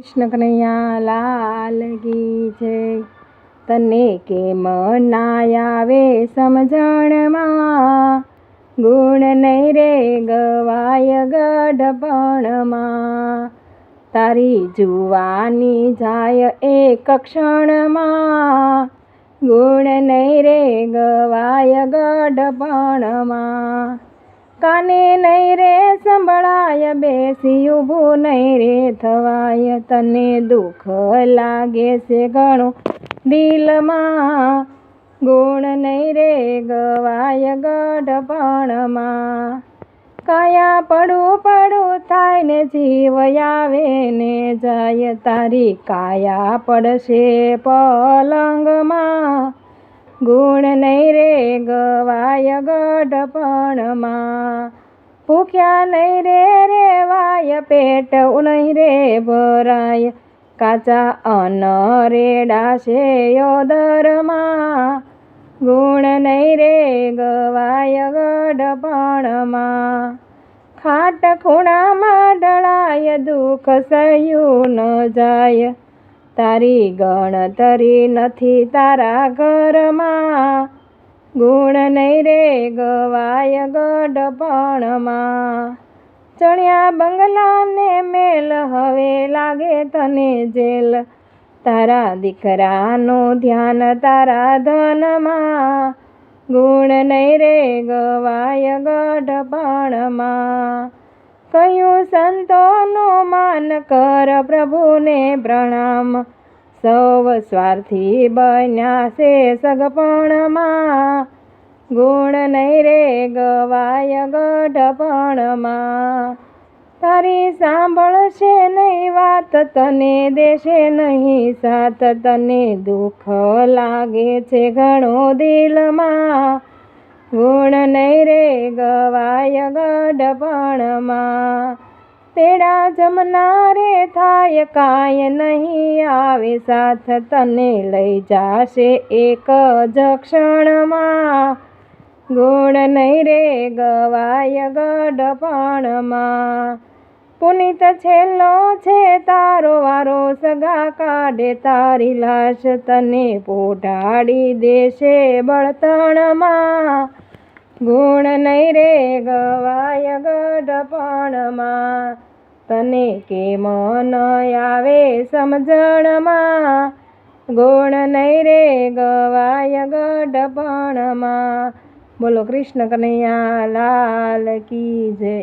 કૃષ્ણ કનૈયા લાલ ગી જય. તને કેમ ના આવે સમજણમાં? ગુણ નહીં રે ગવાય ગઢપણમાં. તારી જુવાની જાય એક ક્ષણમાં. ગુણ નહીં રે ગવાય ગઢપણમાં. કાને નહીં રે સંભળાય, બેસી ઊભું નહીં રે થવાય. તને દુઃખ લાગે છે ઘણું દિલમાં, ગુણ નહીં રે ગવાય ગઢપણમાં કાયા પડું પડું થાય ને જીવ આવે ને જાય, તારી કાયા પડશે પલંગમાં. ગુણ નહીં રે ગવાય ગઢપણમાં ભૂખ્યા નહીં રે રેવાય પેટ નહીં રે ભરાય. કાચા અન રેડા છે યોદરમાં ગુણ નહીં રે ગવાય ગઢપણમાં ખાટ ખૂણામાં ડળાય, દુઃખ સહ્યું ન જાય. તારી ગણતરી નથી તારા ઘરમાં. ગુણ નહીં રે ગવાય ગઢપણમાં ચણ્યા બંગલાને મેલ હવે લાગે તને જેલ. તારા દીકરાનું ધ્યાન તારા ધનમાં. ગુણ નહીં રે ગવાય ગઢપણમાં કહ્યું, સંતોનો માન કર પ્રભુને પ્રણામ. સૌ સ્વાર્થી બન્યા છે સગપણમાં. ગુણ નહીં રે ગવાય ગઢપણમાં. તારી સાંભળશે નહીં વાત, તને દેશે નહીં સાથ. તને દુઃખ લાગે છે ઘણો દિલમાં. ગુણ નહીં રે ગવાય ગઢપણમાં. તેડા જમનારે થાય કાંઈ નહીં, આવે સાથ તને લઈ જાશે એક જ ક્ષણમાં. ગુણ નહીં રે ગવાય ગઢપણમાં. પુનિત છેલ્લો છે તારો વારો, સગા કાઢે તારી લાશ તને પોઢાડી દેશે બળતણમાં. ગુણ નહીં રે ગવાય ગઢપણમાં તને કે મન આવે સમજણમાં? ગુણ નહીં રે ગવાય ગઢપણમાં બોલો કૃષ્ણ કનૈયા લાલ કી જય.